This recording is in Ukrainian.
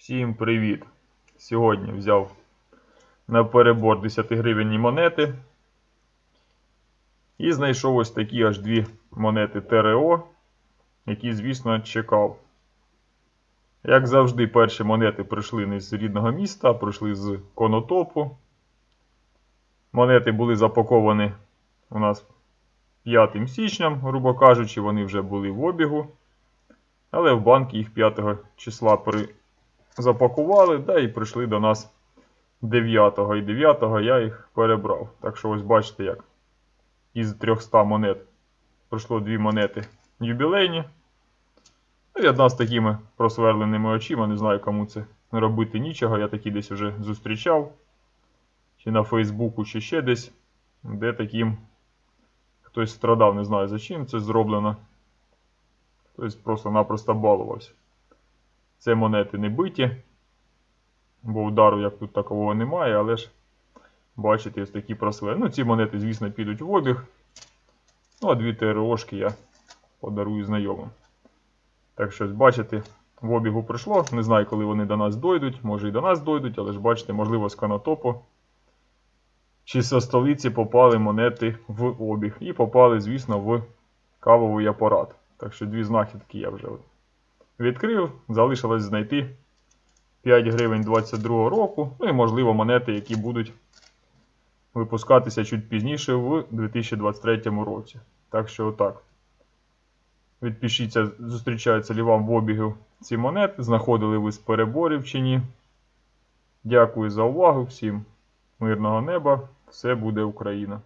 Всім привіт! Сьогодні взяв на перебор 10 гривенні монети. І знайшов ось такі аж дві монети ТРО, які, звісно, чекав. Як завжди, перші монети прийшли не з рідного міста, а прийшли з конотопу. Монети були запаковані у нас 5 січня, грубо кажучи, вони вже були в обігу. Але в банк їх 5 числа при... запакували, да і прийшли до нас 9 го і 9 го я їх перебрав. Так що ось бачите, як із 300 монет пройшло дві монети юбілейні. Ну і одна з такими просверленими очима. Не знаю, кому це робити нічого. Я такі десь вже зустрічав. Чи на Фейсбуку, чи ще десь, де таким хтось страдав, не знаю за чим це зроблено. Хтось просто-напросто балувався. Це монети не биті, бо удару як тут такого немає, але ж бачите, ось такі просвери. Ну, ці монети, звісно, підуть в обіг. Ну, а дві ТРОшки я подарую знайомим. Так що, бачите, в обігу прийшло. Не знаю, коли вони до нас дойдуть. Може і до нас дойдуть, але ж бачите, можливо, з канатопу. Чи зі столиці попали монети в обіг. І попали, звісно, в кавовий апарат. Так що дві знахідки я вже відкрив. Залишилось знайти 5 гривень 22 року. Ну і, можливо, монети, які будуть випускатися чуть пізніше в 2023 році. Так що отак. Відпишіться, зустрічаються ли вам в обігу ці монети, знаходили ви з переборів чи ні. Дякую за увагу всім. Мирного неба. Все буде Україна!